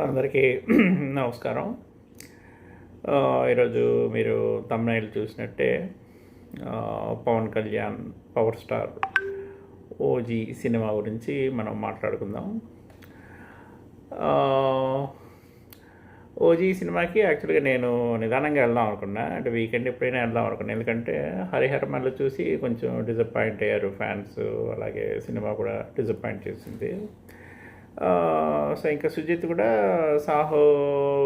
అందరికీ నమస్కారం. ఈరోజు మీరు తమిళ చూసినట్టే Pawan Kalyan power star OG cinema గురించి మనం మాట్లాడుకుందాం. ఓజీ సినిమాకి యాక్చువల్గా నేను నిదానంగా వెళ్దాం అనుకున్నా. అంటే వీకెండ్ ఎప్పుడైనా వెళ్దాం అనుకున్నా. ఎందుకంటే హరిహరమల్లు చూసి కొంచెం డిసప్పాయింట్ అయ్యారు ఫ్యాన్స్. అలాగే సినిమా కూడా డిసప్పాయింట్ చేసింది. సో ఇంకా సుజిత్ కూడా సాహో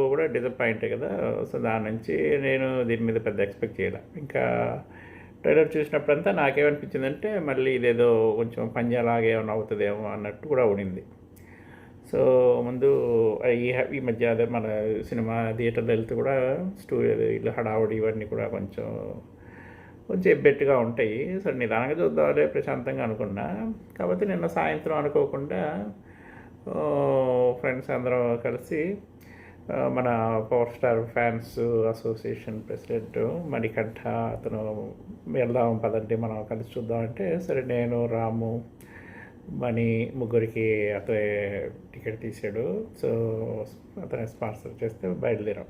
కూడా డిసప్పాయింటే కదా సో దాని నుంచి నేను దీని మీద పెద్ద ఎక్స్పెక్ట్ చేయలే. ఇంకా ట్రైలర్ చూసినప్పుడంతా నాకేమనిపించిందంటే మళ్ళీ ఇదేదో కొంచెం పంజాలాగా ఏమైనా అవుతుందేమో అన్నట్టు కూడా ఉండింది సో ముందు ఈ ఈ మధ్య అదే మన సినిమా థియేటర్లో వెళ్తే కూడా స్టూడియో ఇల్లు హడావుడి ఇవన్నీ కూడా కొంచెం కొంచెం ఎబ్బెట్టుగా ఉంటాయి. సో నిదానంగా చూద్దాంలే ప్రశాంతంగా అనుకున్నా. కాకపోతే నిన్న సాయంత్రం అనుకోకుండా ఫ్రెండ్స్ అందరం కలిసి మన power star fans association president Manikanta అతను వెళ్దాం పదండి మనం కలిసి చూద్దాం అంటే సరే నేను రాము మణి ముగ్గురికి అతనే టికెట్ తీసాడు. సో అతనే స్పాన్సర్ చేస్తే బయలుదేరాం.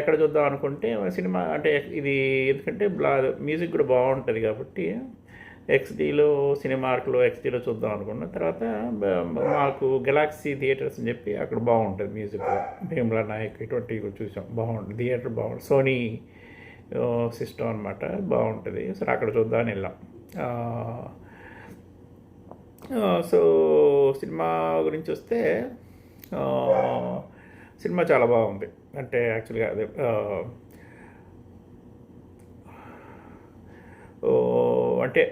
ఎక్కడ చూద్దాం అనుకుంటే సినిమా అంటే ఇది ఎందుకంటే బ్లా మ్యూజిక్ కూడా బాగుంటుంది కాబట్టి ఎక్స్డీలో సినిమార్క్లో ఎక్స్డీలో చూద్దాం అనుకున్న తర్వాత మాకు గెలాక్సీ థియేటర్స్ అని చెప్పి అక్కడ బాగుంటుంది మ్యూజిక్. భీమ్లా నాయక్ ఇటువంటివి చూసాం. బాగుంటుంది. థియేటర్ బాగుంటుంది. సోనీ సిస్టమ్ అనమాట బాగుంటుంది. సరే అక్కడ చూద్దామని వెళ్ళాం. సో సినిమా గురించి వస్తే సినిమా చాలా బాగుంది. అంటే యాక్చువల్గా అదే ఆ, ఓ, అంటే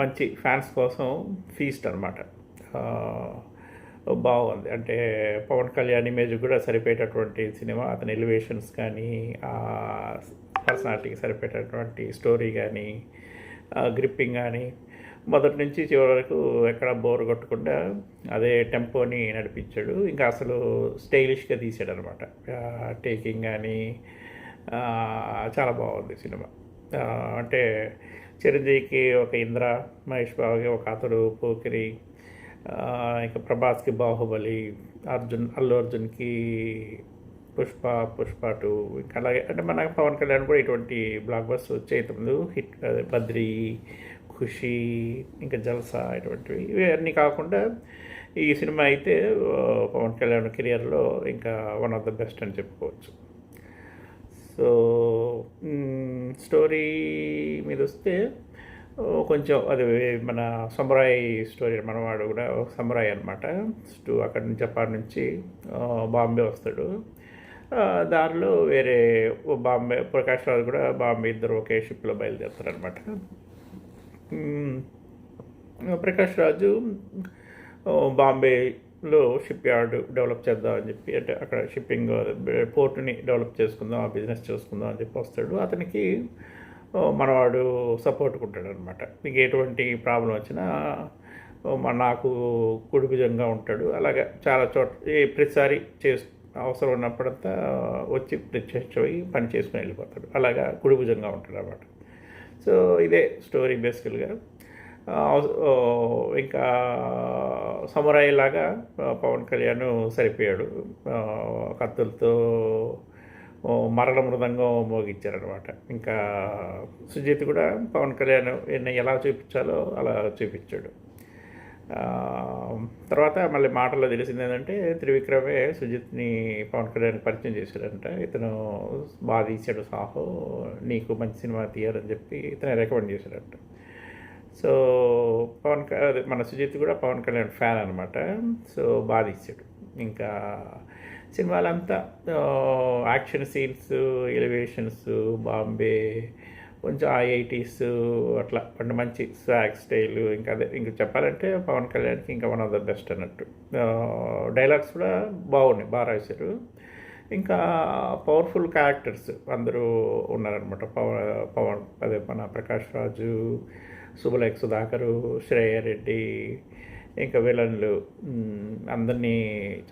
మంచి ఫ్యాన్స్ కోసం ఫీస్ట్ అనమాట బాగుంది. అంటే పవన్ కళ్యాణ్ ఇమేజ్ కూడా సరిపోయేటటువంటి సినిమా అతని ఎలివేషన్స్ కానీ పర్సనాలిటీకి సరిపోయేటటువంటి స్టోరీ కానీ గ్రిప్పింగ్ కానీ మొదటి నుంచి చివరి వరకు ఎక్కడ బోర్ కొట్టకుండా అదే టెంపోని నడిపించాడు. ఇంకా అసలు స్టైలిష్గా తీసాడు అనమాట టేకింగ్ కానీ చాలా బాగుంది సినిమా. అంటే చిరంజీవికి ఒక ఇంద్ర మహేష్ బాబుకి ఒక అతడు పోకిరి ఇంకా ప్రభాస్కి బాహుబలి అర్జున్ అల్లు అర్జున్కి పుష్ప పుష్ప టూ ఇంకా అలాగే అంటే మన పవన్ కళ్యాణ్ కూడా ఇటువంటి బ్లాక్ బస్ వచ్చాయి. హిట్ బద్రి ఖుషి ఇంకా జల్సా ఇటువంటివి. ఇవన్నీ కాకుండా ఈ సినిమా అయితే పవన్ కళ్యాణ్ కెరియర్లో ఇంకా వన్ ఆఫ్ ద బెస్ట్ అని చెప్పుకోవచ్చు. సో స్టోరీ మీద వస్తే కొంచెం అది మన సమురాయ్ స్టోరీ మనవాడు కూడా సమరాయ్ సమురాయ్ అనమాట టు అక్కడి నుంచి జపాన్ నుంచి బాంబే వస్తాడు. దారిలో వేరే బాంబే ప్రకాష్ రాజు కూడా బాంబే ఇద్దరు ఒకే షిప్లో బయలుదేరుతారు అనమాట ప్రకాష్ రాజు బాంబే లో షిప్ యార్డ్ డెవలప్ చేద్దాం అని చెప్పి అంటే అక్కడ షిప్పింగ్ పోర్టుని డెవలప్ చేసుకుందాం ఆ బిజినెస్ చేసుకుందాం అని చెప్పి వస్తాడు. అతనికి మనవాడు సపోర్ట్ ఉంటాడు అనమాట మీకు ఎటువంటి ప్రాబ్లం వచ్చినా నాకు కుడిభుజంగా ఉంటాడు. అలాగే చాలా చోట్ల ప్రతిసారి చేసు అవసరం ఉన్నప్పుడంతా వచ్చి ప్రత్యక్షమై పని చేసుకుని వెళ్ళిపోతాడు. అలాగా కుడిభుజంగా ఉంటాడు అనమాట సో ఇదే స్టోరీ బేసికల్గా. ఇంకా సమురాయి లాగా పవన్ కళ్యాణ్ సరిపోయాడు. కత్తులతో మరణ మృదంగం మోగించారనమాట ఇంకా సుజిత్ కూడా పవన్ కళ్యాణ్ ఎలా చూపించాలో అలా చూపించాడు. తర్వాత మళ్ళీ మాటల్లో తెలిసింది ఏంటంటే త్రివిక్రమే సుజిత్ని పవన్ కళ్యాణ్ పరిచయం చేశాడంట ఇతను బాగా తీశాడు సాహో నీకు మంచి సినిమా తీయాలని చెప్పి ఇతను రికమెండ్ చేశాడంట సో పవన్ అదే మన సుజిత్ కూడా పవన్ కళ్యాణ్ ఫ్యాన్ అనమాట సో బాగా తీశాడు ఇంకా సినిమాలంతా యాక్షన్ సీన్స్ ఎలివేషన్స్ బాంబే కొంచెం ఐఐటీస్ అట్లా అంటే మంచి స్వాగ్ స్టైల్ ఇంకా అదే ఇంకా చెప్పాలంటే పవన్ కళ్యాణ్కి ఇంకా వన్ ఆఫ్ ద బెస్ట్ అన్నట్టు. డైలాగ్స్ కూడా బాగున్నాయి బాగా రాశారు. ఇంకా పవర్ఫుల్ క్యారెక్టర్స్ అందరూ ఉన్నారనమాట పవన్ పవన్ అదే మన ప్రకాష్ రాజు సుబలేఖ్ సుధాకరు శ్రేయారెడ్డి ఇంకా విలన్లు అందరినీ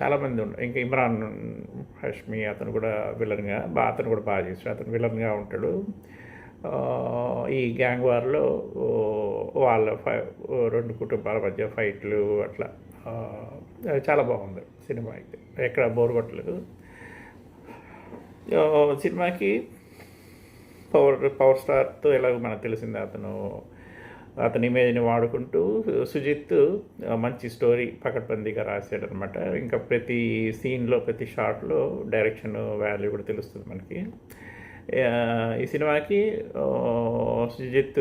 చాలామంది ఉన్నారు. ఇంకా ఇమ్రాన్ హష్మి అతను కూడా విలన్గా బా అతను కూడా బాగా చేస్తాడు. అతను విలన్గా ఉంటాడు. ఈ గ్యాంగ్ వార్లో వాళ్ళ ఫై రెండు కుటుంబాల మధ్య ఫైట్లు అట్లా. చాలా బాగుంది సినిమా అయితే. ఎక్కడ బోర్ కొట్టలేదు. సినిమాకి పవర్ పవర్ స్టార్తో ఎలాగో మనకు తెలిసింది అతను అతని ఇమేజ్ని వాడుకుంటూ సుజిత్ మంచి స్టోరీ పకడ్బందీగా రాశాడు అనమాట ఇంకా ప్రతి సీన్లో ప్రతి షాట్లో డైరెక్షన్ వాల్యూ కూడా తెలుస్తుంది మనకి. ఈ సినిమాకి సుజిత్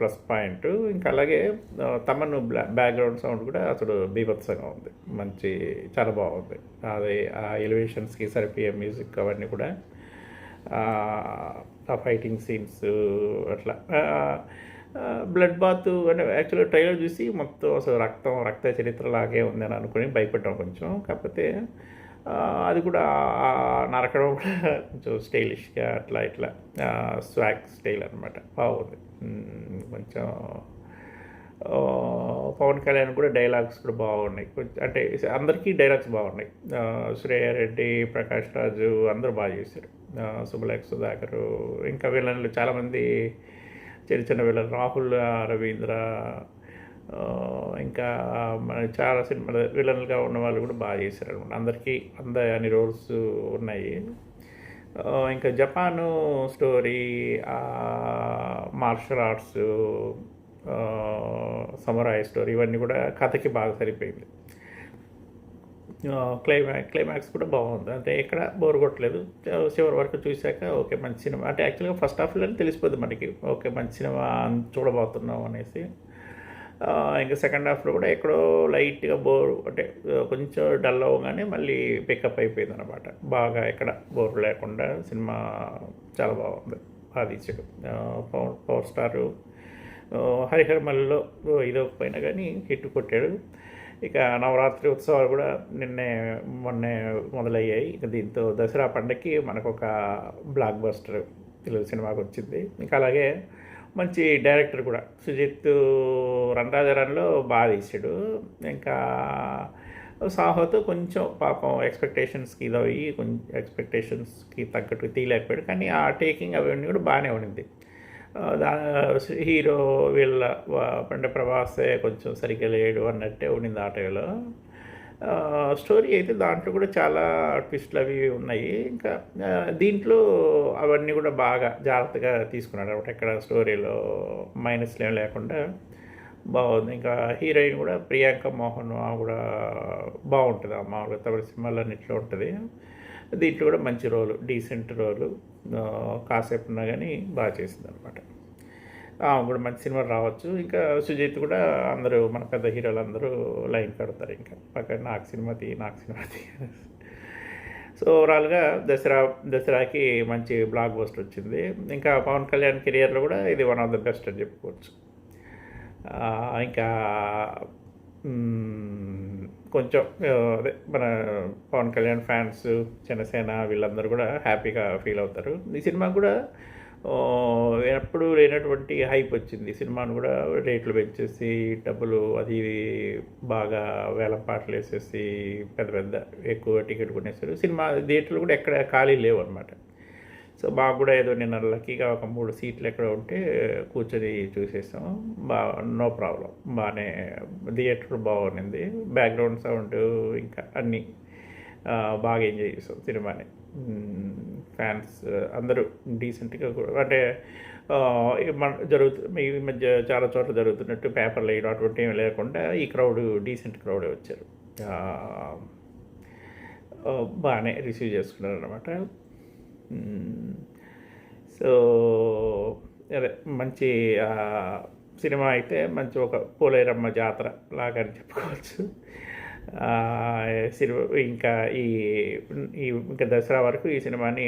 ప్లస్ పాయింట్. ఇంకా అలాగే తమను తమన్ బ్యాక్గ్రౌండ్ సౌండ్ కూడా అసలు బీభత్సంగా ఉంది. మంచి చాలా బాగుంది. అది ఆ ఎలివేషన్స్కి సరిపోయే మ్యూజిక్ అవన్నీ కూడా. ఆ ఫైటింగ్ సీన్స్ అట్లా. బ్లడ్ బాత్ అంటే యాక్చువల్గా ట్రైలర్ చూసి మొత్తం అసలు రక్తం రక్త చరిత్ర లాగే ఉందని అనుకుని భయపడ్డాం కొంచెం. కాకపోతే అది కూడా నరకడం కూడా కొంచెం స్టైలిష్గా అట్లా ఇట్లా స్వాగ్ స్టైల్ అనమాట బాగుంది. కొంచెం పవన్ కళ్యాణ్ కూడా డైలాగ్స్ కూడా బాగున్నాయి. కొంచెం అంటే అందరికీ డైలాగ్స్ బాగున్నాయి. శ్రేయారెడ్డి ప్రకాష్ రాజు అందరూ బాగా చేశారు. సుబ్బలేఖ సుధాకరు ఇంకా వీళ్ళని చాలామంది చిన్న చిన్న వీళ్ళని రాహుల్ రవీంద్ర ఇంకా మన చాలా సినిమా విలన్లుగా ఉన్న వాళ్ళు కూడా బాగా చేశారు అనమాట అందరికీ అంద అన్ని రోల్స్ ఉన్నాయి. ఇంకా Japan story martial arts samurai story ఇవన్నీ కూడా కథకి బాగా సరిపోయింది. క్లైమా క్లైమాక్స్ కూడా బాగుంది. అంటే ఎక్కడ బోర్ కొట్టలేదు. చివరి వరకు చూశాక ఓకే మంచి సినిమా. అంటే యాక్చువల్గా ఫస్ట్ హాఫ్లోనే తెలిసిపోద్ది మనకి. ఓకే మంచి సినిమా చూడబోతున్నాం అనేసి. ఇంకా సెకండ్ హాఫ్లో కూడా ఎక్కడో లైట్గా బోర్ అంటే కొంచెం డల్ అవ్వగానే మళ్ళీ పికప్ అయిపోయింది అనమాట బాగా ఎక్కడ బోర్ లేకుండా సినిమా చాలా బాగుంది. బాగా పవర్ పవర్ స్టారు. హరిహర్ మల్లిలో ఇదో పైన కానీ హిట్ కొట్టాడు. ఇక నవరాత్రి ఉత్సవాలు కూడా నిన్నే మొన్నే మొదలయ్యాయి. ఇక దీంతో దసరా పండగకి మనకు ఒక బ్లాక్ బస్టర్ తెలుగు సినిమాకి వచ్చింది. ఇంకా అలాగే మంచి డైరెక్టర్ కూడా సుజిత్ రణరాజరంలో బాగా తీసాడు ఇంకా సాహోతో కొంచెం పాపం ఎక్స్పెక్టేషన్స్కి ఇది అయ్యి కొంచెం ఎక్స్పెక్టేషన్స్కి తగ్గట్టు తీయలేకపోయాడు. కానీ ఆ టేకింగ్ అవన్నీ కూడా బాగానే ఉండింది. హీరో వీళ్ళ అంటే ప్రభాసే కొంచెం సరిగ్గా లేడు అన్నట్టే ఉండింది ఆటోలో స్టోరీ అయితే దాంట్లో కూడా చాలా ట్విస్ట్లు అవి ఉన్నాయి. ఇంకా దీంట్లో అవన్నీ కూడా బాగా జాగ్రత్తగా తీసుకున్నాడు అనమాట. ఎక్కడ స్టోరీలో మైనస్లు ఏం లేకుండా బాగుంది. ఇంకా హీరోయిన్ కూడా ప్రియాంక మోహన్ ఆమె కూడా బాగుంటుంది. ఆ మామూలుగా తమిళ సినిమాలన్నింటిలో ఉంటుంది. దీంట్లో కూడా మంచి రోలు డీసెంట్ రోలు కాసేపు ఉన్నా కానీ బాగా చేసింది అనమాట కూడా మంచి సినిమా రావచ్చు. ఇంకా సుజిత్ కూడా అందరూ మన పెద్ద హీరోలు అందరూ లైన్ కడతారు ఇంకా. పక్కన నాకు సినిమా తీ నాకు సినిమా తీ. సో ఓవరాల్గా దసరా దసరాకి మంచి బ్లాక్ బస్టర్ వచ్చింది. ఇంకా పవన్ కళ్యాణ్ కెరియర్లో కూడా ఇది వన్ ఆఫ్ ద బెస్ట్ అని చెప్పుకోవచ్చు. ఇంకా కొంచెం అదే మన పవన్ కళ్యాణ్ ఫ్యాన్స్ జనసేన వీళ్ళందరూ కూడా హ్యాపీగా ఫీల్ అవుతారు. ఈ సినిమా కూడా ఎప్పుడు లేనటువంటి హైప్ వచ్చింది. సినిమాను కూడా రేట్లు పెంచేసి డబ్బులు అది ఇది బాగా వేల పాటలు వేసేసి పెద్ద పెద్ద ఎక్కువ టికెట్ కొనేసారు సినిమా థియేటర్లు కూడా ఎక్కడ ఖాళీ లేవు అనమాట సో మాకు కూడా ఏదో నిన్న లక్కీగా ఒక మూడు సీట్లు ఎక్కడ ఉంటే కూర్చొని చూసేసాం. బా నో ప్రాబ్లం. బాగానే థియేటర్ బాగుంది బ్యాక్గ్రౌండ్ సౌండ్ ఇంకా అన్నీ బాగా ఎంజాయ్ చేసాం సినిమాని. ఫ్యాన్స్ అందరూ డీసెంట్గా కూడా అంటే ఆ, ఈ మన జరుగుతు ఈ మధ్య చాలా చోట్ల జరుగుతున్నట్టు పేపర్లు వేయడం అటువంటి ఏమి లేకుండా ఈ క్రౌడ్ డీసెంట్ క్రౌడే వచ్చారు. బాగానే రిసీవ్ చేసుకున్నారు అనమాట సో అదే మంచి సినిమా అయితే మంచి ఒక పోలేరమ్మ జాతర లాగా అని చెప్పుకోవచ్చు సినిమా ఇంకా ఈ ఇంకా దసరా వరకు ఈ సినిమాని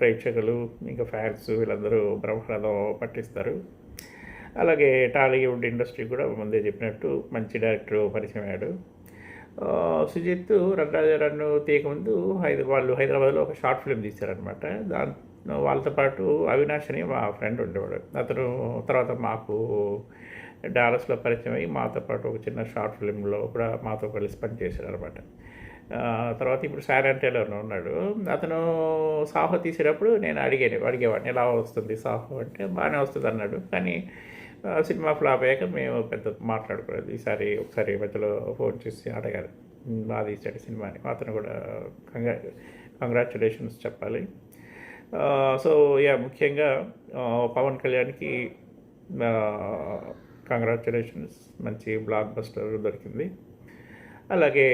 ప్రేక్షకులు ఇంకా ఫ్యాన్స్ వీళ్ళందరూ బ్రహ్మరథం పట్టిస్తారు. అలాగే టాలీవుడ్ ఇండస్ట్రీ కూడా ముందే చెప్పినట్టు మంచి డైరెక్టర్ పరిచయం అయ్యాడు. ఆ, సుజిత్ రంగరాజరన్ను తీయక ముందు హైదరాబాద్ వాళ్ళు హైదరాబాద్లో ఒక షార్ట్ ఫిల్మ్ తీశారనమాట దాంట్లో వాళ్ళతో పాటు అవినాష్ అని మా ఫ్రెండ్ ఉండేవాడు. అతను తర్వాత మాకు డాలస్లో పరిచయం అయ్యి మాతో పాటు ఒక చిన్న షార్ట్ ఫిల్మ్లో కూడా మాతో కలిసి పనిచేశాడు అనమాట తర్వాత ఇప్పుడు శారన్ ఉన్నాడు. అతను సాహో తీసేటప్పుడు నేను అడిగాను అడిగేవాడిని ఎలా వస్తుంది సాహో అంటే బాగానే వస్తుంది అన్నాడు. కానీ సినిమా ఫ్లాప్ అయ్యాక మేము పెద్ద మాట్లాడుకోలేదు. ఈసారి ఒకసారి మధ్యలో ఫోన్ చేసి అడగాలి. "ఉమ్, బాగా తీసాడు సినిమా అని అతను కూడా కంగ్రా కంగ్రాచులేషన్స్ చెప్పాలి. సో యా ముఖ్యంగా పవన్ కళ్యాణ్కి కంగ్రాచులేషన్స్ మంచి బ్లాక్ బస్టర్ దొరికింది. అలాగే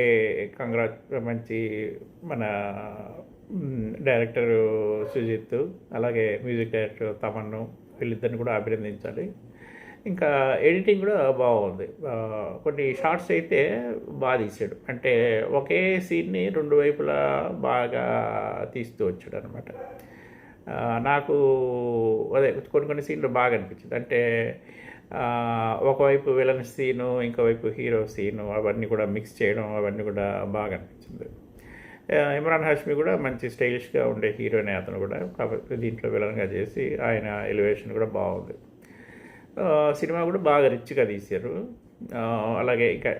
కంగ్రా మంచి మన డైరెక్టర్ సుజిత్ అలాగే మ్యూజిక్ డైరెక్టర్ తమన్ను వీళ్ళిద్దరిని కూడా అభినందించాలి. ఇంకా ఎడిటింగ్ కూడా బాగుంది. కొన్ని షార్ట్స్ అయితే బాగా తీసాడు. అంటే ఒకే సీన్ని రెండు వైపులా బాగా తీస్తూ వచ్చాడు అనమాట నాకు అదే కొన్ని కొన్ని సీన్లు బాగా అనిపించింది. అంటే ఒకవైపు విలన్ సీను ఇంకోవైపు హీరో సీను అవన్నీ కూడా మిక్స్ చేయడం అవన్నీ కూడా బాగా అనిపించింది. ఇమ్రాన్ హాష్మి కూడా మంచి స్టైలిష్గా ఉండే హీరోనే అతను కూడా. కాబట్టి దీంట్లో విలన్గా చేసి ఆయన ఎలివేషన్ కూడా బాగుంది. సినిమా కూడా బాగా రిచ్గా తీశారు. అలాగే ఇంకా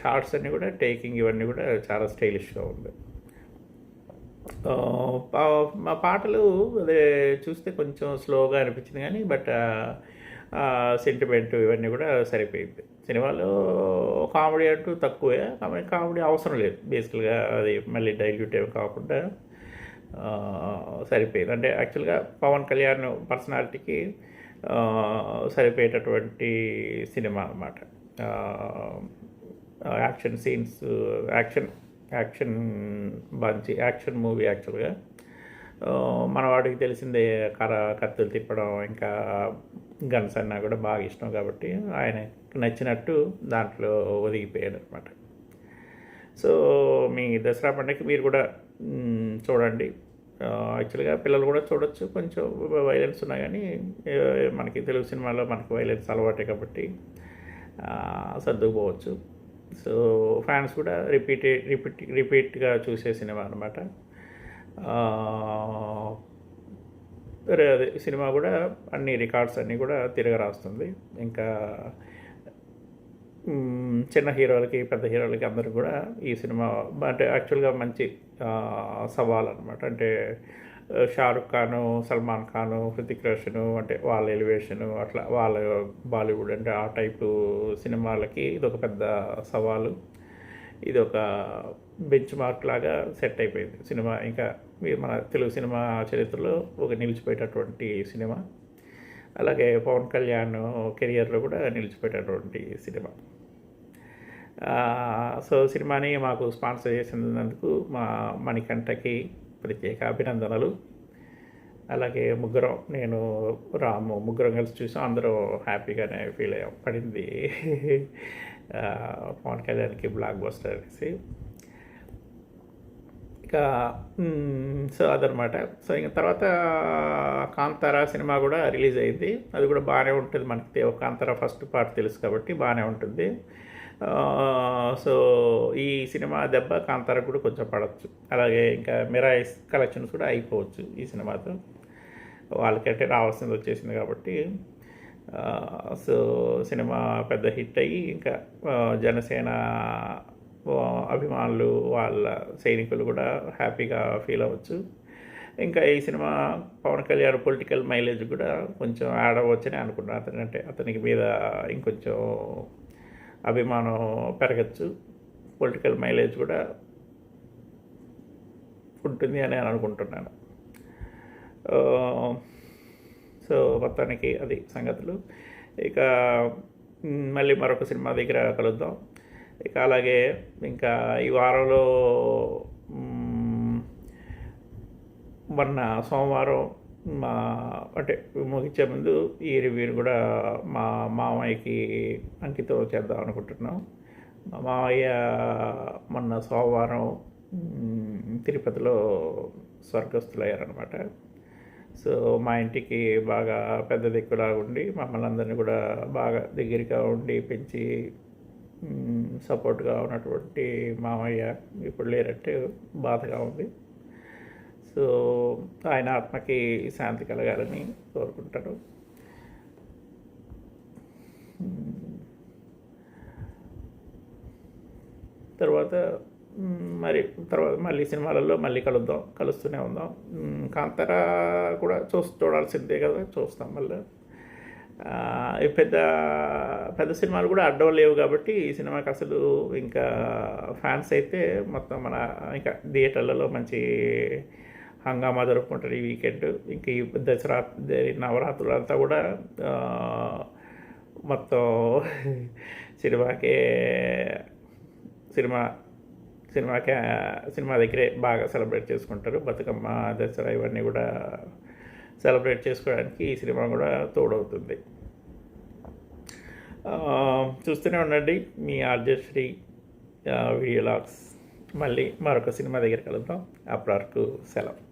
షార్ట్స్ అన్నీ కూడా టేకింగ్ ఇవన్నీ కూడా చాలా స్టైలిష్గా ఉంది. మా పాటలు అదే చూస్తే కొంచెం స్లోగా అనిపించింది కానీ బట్ సెంటిమెంట్ ఇవన్నీ కూడా సరిపోయింది. సినిమాలో కామెడీ అంటూ తక్కువే కామెడీ కామెడీ అవసరం లేదు. బేసికల్గా అది మళ్ళీ డైల్యూట్ ఏమి కాకుండా సరిపోయింది. అంటే యాక్చువల్గా పవన్ కళ్యాణ్ పర్సనాలిటీకి సరిపోయేటటువంటి సినిమా అన్నమాట. యాక్షన్ సీన్స్ యాక్షన్ యాక్షన్ మంచి యాక్షన్ మూవీ యాక్చువల్గా. మన వాడికి తెలిసిందే కర కత్తులు తిప్పడం ఇంకా గన్స్ అన్నా కూడా బాగా ఇష్టం కాబట్టి ఆయన నచ్చినట్టు దాంట్లో ఒదిగిపోయాడు అనమాట సో మీ దసరా పండుగకి మీరు కూడా చూడండి. యాక్చువల్గా పిల్లలు కూడా చూడొచ్చు. కొంచెం వైలెన్స్ ఉన్నా కానీ మనకి తెలుగు సినిమాలో మనకి వైలెన్స్ అలవాటే కాబట్టి సర్దుకుపోవచ్చు. సో ఫ్యాన్స్ కూడా రిపీట్ రిపీట్ రిపీట్గా చూసే సినిమా అనమాట అదే సినిమా కూడా అన్ని రికార్డ్స్ అన్నీ కూడా తిరగరాస్తుంది. ఇంకా చిన్న హీరోలకి పెద్ద హీరోలకి అందరూ కూడా ఈ సినిమా అంటే యాక్చువల్గా మంచి సవాల్ అనమాట అంటే షారుఖ్ ఖాను సల్మాన్ ఖాను హృతిక్ రోషను అంటే వాళ్ళ ఎలివేషను అట్లా వాళ్ళ బాలీవుడ్ అంటే ఆ టైపు సినిమాలకి ఇది ఒక పెద్ద సవాలు. ఇది ఒక బెంచ్ మార్క్ లాగా సెట్ అయిపోయింది సినిమా. ఇంకా మన తెలుగు సినిమా చరిత్రలో ఒక నిలిచిపోయేటటువంటి సినిమా. అలాగే పవన్ కళ్యాణ్ కెరియర్లో కూడా నిలిచిపోయేటటువంటి సినిమా. సో సినిమాని మాకు స్పాన్సర్ చేసినందుకు మా మణికంఠకి ప్రత్యేక అభినందనలు. అలాగే ముగ్గురం నేను రాము ముగ్గురం కలిసి చూసాం. అందరూ హ్యాపీగానే ఫీల్ అయ్యాం. పడింది. పవన్ కళ్యాణ్కి బ్లాక్ బస్టర్ అనేసి. ఇక సో అదనమాట. సో ఇంక తర్వాత కాంతారా సినిమా కూడా రిలీజ్ అయింది. అది కూడా బాగానే ఉంటుంది. మనకి కాంతారా ఫస్ట్ పార్ట్ తెలుసు కాబట్టి బాగానే ఉంటుంది. సో ఈ సినిమా దెబ్బ కాంతార కూడా కొంచెం పడవచ్చు అలాగే ఇంకా మిరాయిస్ కలెక్షన్స్ కూడా అయిపోవచ్చు ఈ సినిమాతో. వాళ్ళకంటే రావాల్సింది వచ్చేసింది కాబట్టి సో సినిమా పెద్ద హిట్ అయ్యి ఇంకా జనసేన అభిమానులు వాళ్ళ సైనికులు కూడా హ్యాపీగా ఫీల్ అవ్వచ్చు. ఇంకా ఈ cinema Pawan Kalyan political mileage కూడా కొంచెం యాడ్ అవ్వచ్చని అనుకున్నాను అతనంటే అతనికి మీద ఇంకొంచెం అభిమానం పెరగచ్చు. పొలిటికల్ మైలేజ్ కూడా ఉంటుంది అని నేను అనుకుంటున్నాను. సో మొత్తానికి అది సంగతులు. ఇక మళ్ళీ మరొక సినిమా దగ్గర కలుద్దాం. ఇక అలాగే ఇంకా ఈ వారంలో మొన్న సోమవారం మా అంటే ముగించే ముందు ఈ రివ్యూని కూడా మా మామయ్యకి అంకితం చేద్దాం అనుకుంటున్నాం. మా మామయ్య మొన్న సోమవారం తిరుపతిలో స్వర్గస్థులయ్యారనమాట సో మా ఇంటికి బాగా పెద్ద దిక్కులాగా ఉండి మమ్మల్ని అందరినీ కూడా బాగా దగ్గరగా ఉండి పెంచి సపోర్ట్గా ఉన్నటువంటి మామయ్య ఇప్పుడు లేరంటే బాధగా ఉంది. సో ఆయన ఆత్మకి శాంతి కలగాలని కోరుకుంటాడు. తర్వాత మరి తర్వాత మళ్ళీ సినిమాలలో మళ్ళీ కలుద్దాం కలుస్తూనే ఉందాం. కాంతారా కూడా చూ చూడాల్సిందే కదా చూస్తాం మళ్ళీ. పెద్ద పెద్ద సినిమాలు కూడా అడ్డం లేవు కాబట్టి ఈ సినిమాకి అసలు ఇంకా ఫ్యాన్స్ అయితే మొత్తం మన ఇంకా థియేటర్లలో మంచి హంగామా జరుపుకుంటారు ఈ వీకెండ్. ఇంక ఈ దసరా ద- నవరాత్రులు అంతా కూడా మొత్తం సినిమాకే సినిమా సినిమాకే సినిమా దగ్గరే బాగా సెలబ్రేట్ చేసుకుంటారు. బతుకమ్మ దసరా ఇవన్నీ కూడా సెలబ్రేట్ చేసుకోవడానికి ఈ సినిమా కూడా తోడవుతుంది. చూస్తూనే ఉండండి మీ ఆర్జశ్రీ వీడియోలాగ్స్. మళ్ళీ మరొక సినిమా దగ్గర కలుద్దాం. అప్పటి వరకు సెలవు.